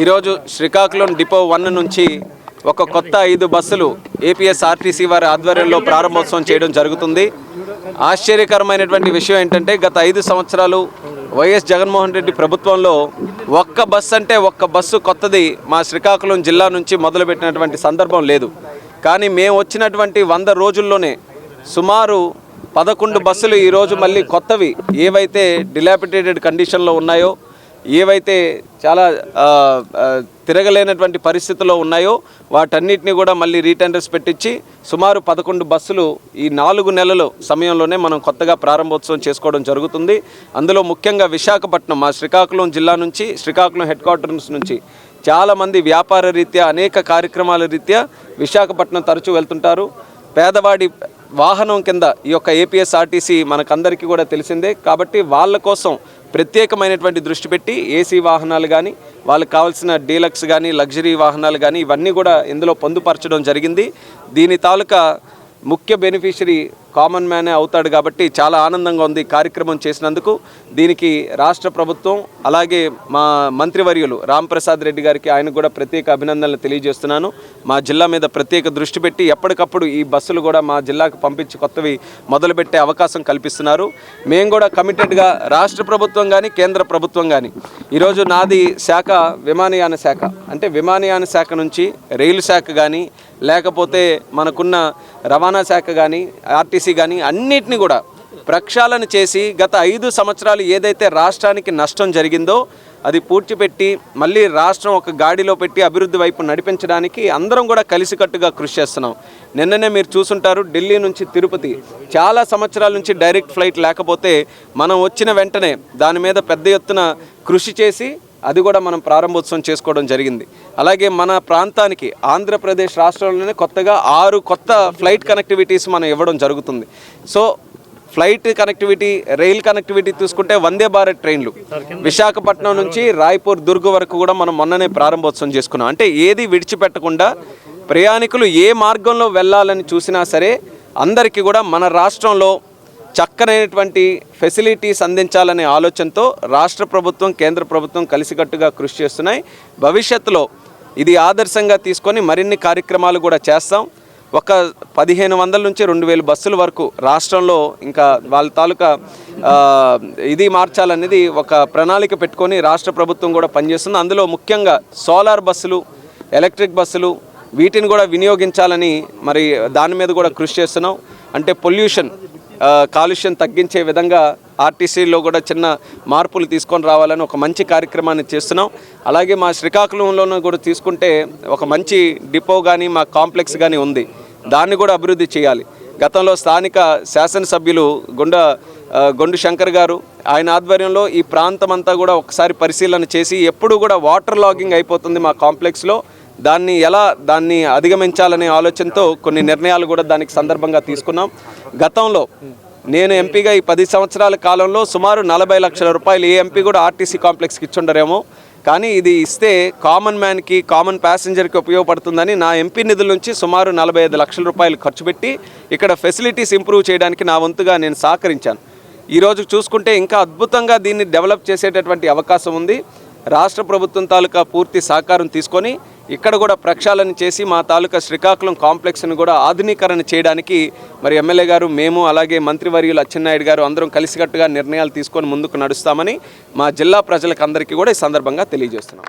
ఈరోజు Srikakulam depot one నుంచి ఒక కొత్త ఐదు బస్సులు ఏపీఎస్ఆర్టీసీ వారి ఆధ్వర్యంలో ప్రారంభోత్సవం చేయడం జరుగుతుంది. ఆశ్చర్యకరమైనటువంటి విషయం ఏంటంటే గత ఐదు సంవత్సరాలు వైఎస్ జగన్మోహన్ రెడ్డి ప్రభుత్వంలో ఒక్క బస్సు అంటే ఒక్క బస్సు కొత్తది మా శ్రీకాకుళం జిల్లా నుంచి మొదలుపెట్టినటువంటి సందర్భం లేదు. కానీ మేము వచ్చినటువంటి వంద రోజుల్లోనే సుమారు పదకొండు బస్సులు ఈరోజు మళ్ళీ కొత్తవి ఏవైతే డిలాపిటేటెడ్ కండిషన్లో ఉన్నాయో ఏవైతే చాలా తిరగలేనటువంటి పరిస్థితుల్లో ఉన్నాయో వాటన్నిటిని కూడా మళ్ళీ రీటెండర్స్ పెట్టించి సుమారు పదకొండు బస్సులు ఈ నాలుగు నెలల సమయంలోనే మనం కొత్తగా ప్రారంభోత్సవం చేసుకోవడం జరుగుతుంది. అందులో ముఖ్యంగా విశాఖపట్నం మా శ్రీకాకుళం జిల్లా నుంచి శ్రీకాకుళం హెడ్ క్వార్టర్స్ నుంచి చాలామంది వ్యాపార రీత్యా అనేక కార్యక్రమాల రీత్యా విశాఖపట్నం తరచూ వెళ్తుంటారు. పేదవాడి వాహనం కింద ఈ యొక్క ఏపీఎస్ఆర్టీసీ మనకందరికీ కూడా తెలిసిందే. కాబట్టి వాళ్ళ కోసం ప్రత్యేకమైనటువంటి దృష్టి పెట్టి ఏసీ వాహనాలు కానీ వాళ్ళకి కావాల్సిన డీలక్స్ కానీ లగ్జరీ వాహనాలు కానీ ఇవన్నీ కూడా ఇందులో పొందుపరచడం జరిగింది. దీని తాలూకా ముఖ్య బెనిఫిషరీ కామన్ మ్యానే అవుతాడు కాబట్టి చాలా ఆనందంగా ఉంది కార్యక్రమం చేసినందుకు. దీనికి రాష్ట్ర ప్రభుత్వం అలాగే మా మంత్రివర్యులు రాంప్రసాద్ రెడ్డి గారికి ఆయనకు కూడా ప్రత్యేక అభినందనలు తెలియజేస్తున్నాను. మా జిల్లా మీద ప్రత్యేక దృష్టి పెట్టి ఎప్పటికప్పుడు ఈ బస్సులు కూడా మా జిల్లాకు పంపించి కొత్తవి మొదలుపెట్టే అవకాశం కల్పిస్తున్నారు. మేము కూడా కమిటెడ్గా రాష్ట్ర ప్రభుత్వం కానీ కేంద్ర ప్రభుత్వం కానీ ఈరోజు నాది శాఖ విమానయాన శాఖ. అంటే విమానయాన శాఖ నుంచి రైలు శాఖ కానీ లేకపోతే మనకున్న రవాణా శాఖ కానీ ఆర్టీ ఆర్టీసీ కానీ అన్నిటిని కూడా ప్రక్షాళన చేసి గత ఐదు సంవత్సరాలు ఏదైతే రాష్ట్రానికి నష్టం జరిగిందో అది పూడ్చిపెట్టి మళ్ళీ రాష్ట్రం ఒక గాడిలో పెట్టి అభివృద్ధి వైపు నడిపించడానికి అందరం కూడా కలిసికట్టుగా కృషి చేస్తున్నాం. నిన్ననే మీరు చూసుంటారు ఢిల్లీ నుంచి తిరుపతి. చాలా సంవత్సరాల నుంచి డైరెక్ట్ ఫ్లైట్ లేకపోతే మనం వచ్చిన వెంటనే దాని మీద పెద్ద ఎత్తున కృషి చేసి అది కూడా మనం ప్రారంభోత్సవం చేసుకోవడం జరిగింది. అలాగే మన ప్రాంతానికి ఆంధ్రప్రదేశ్ రాష్ట్రంలోనే కొత్తగా ఆరు కొత్త ఫ్లైట్ కనెక్టివిటీస్ మనం ఇవ్వడం జరుగుతుంది. So flight connectivity rail connectivity చూసుకుంటే వందే భారత్ ట్రైన్లు. విశాఖపట్నం నుంచి రాయ్పూర్ దుర్గ్ వరకు కూడా మనం మొన్ననే ప్రారంభోత్సవం చేసుకున్నాం. అంటే ఏది విడిచిపెట్టకుండా ప్రయాణికులు ఏ మార్గంలో వెళ్ళాలని చూసినా సరే అందరికీ కూడా మన రాష్ట్రంలో చక్కనైనటువంటి ఫెసిలిటీస్ అందించాలనే ఆలోచనతో రాష్ట్ర ప్రభుత్వం కేంద్ర ప్రభుత్వం కలిసికట్టుగా కృషి చేస్తున్నాయి. భవిష్యత్తులో ఇది ఆదర్శంగా తీసుకొని మరిన్ని కార్యక్రమాలు కూడా చేస్తాం. ఒక పదిహేను వందల నుంచి రెండు వేల బస్సుల వరకు రాష్ట్రంలో ఇంకా వాళ్ళ తాలూకా ఇది మార్చాలనేది ఒక ప్రణాళిక పెట్టుకొని రాష్ట్ర ప్రభుత్వం కూడా పనిచేస్తుంది. అందులో ముఖ్యంగా సోలార్ బస్సులు ఎలక్ట్రిక్ బస్సులు వీటిని కూడా వినియోగించాలని మరి దాని మీద కూడా కృషి చేస్తున్నాం. అంటే పొల్యూషన్ కాలుష్యం తగ్గించే విధంగా ఆర్టీసీలో కూడా చిన్న మార్పులు తీసుకొని రావాలని ఒక మంచి కార్యక్రమాన్ని చేస్తున్నాం. అలాగే మా శ్రీకాకుళంలోనూ కూడా తీసుకుంటే ఒక మంచి డిపో కానీ మా కాంప్లెక్స్ కానీ ఉంది. దాన్ని కూడా అభివృద్ధి చేయాలి. గతంలో స్థానిక శాసనసభ్యులు గుండ గొండు శంకర్ గారు ఆయన ఆధ్వర్యంలో ఈ ప్రాంతం అంతా కూడా ఒకసారి పరిశీలన చేసి ఎప్పుడు కూడా వాటర్ లాగింగ్ అయిపోతుంది మా కాంప్లెక్స్లో. దాన్ని ఎలా దాన్ని అధిగమించాలనే ఆలోచనతో కొన్ని నిర్ణయాలు కూడా దానికి సందర్భంగా తీసుకున్నాం. గతంలో నేను ఎంపీగా ఈ పది సంవత్సరాల కాలంలో సుమారు నలభై లక్షల రూపాయలు ఏ ఎంపీ కూడా ఆర్టీసీ కాంప్లెక్స్కి ఇచ్చుండరేమో. కానీ ఇది ఇస్తే కామన్ మ్యాన్కి కామన్ ప్యాసింజర్కి ఉపయోగపడుతుందని నా ఎంపీ నిధుల నుంచి సుమారు నలభై ఐదు లక్షల రూపాయలు ఖర్చు పెట్టి ఇక్కడ ఫెసిలిటీస్ ఇంప్రూవ్ చేయడానికి నా వంతుగా నేను సహకరించాను. ఈరోజు చూసుకుంటే ఇంకా అద్భుతంగా దీన్ని డెవలప్ చేసేటటువంటి అవకాశం ఉంది. రాష్ట్ర ప్రభుత్వం తాలూకా పూర్తి సహకారం తీసుకొని ఇక్కడ కూడా ప్రక్షాళన చేసి మా తాలూకా శ్రీకాకుళం కాంప్లెక్స్ను కూడా ఆధునీకరణ చేయడానికి మరి ఎమ్మెల్యే గారు మేము అలాగే మంత్రివర్యులు అచ్చెన్నాయుడు గారు అందరం కలిసికట్టుగా నిర్ణయాలు తీసుకొని ముందుకు నడుస్తామని మా జిల్లా ప్రజలకు అందరికీ కూడా ఈ సందర్భంగా తెలియజేస్తున్నాం.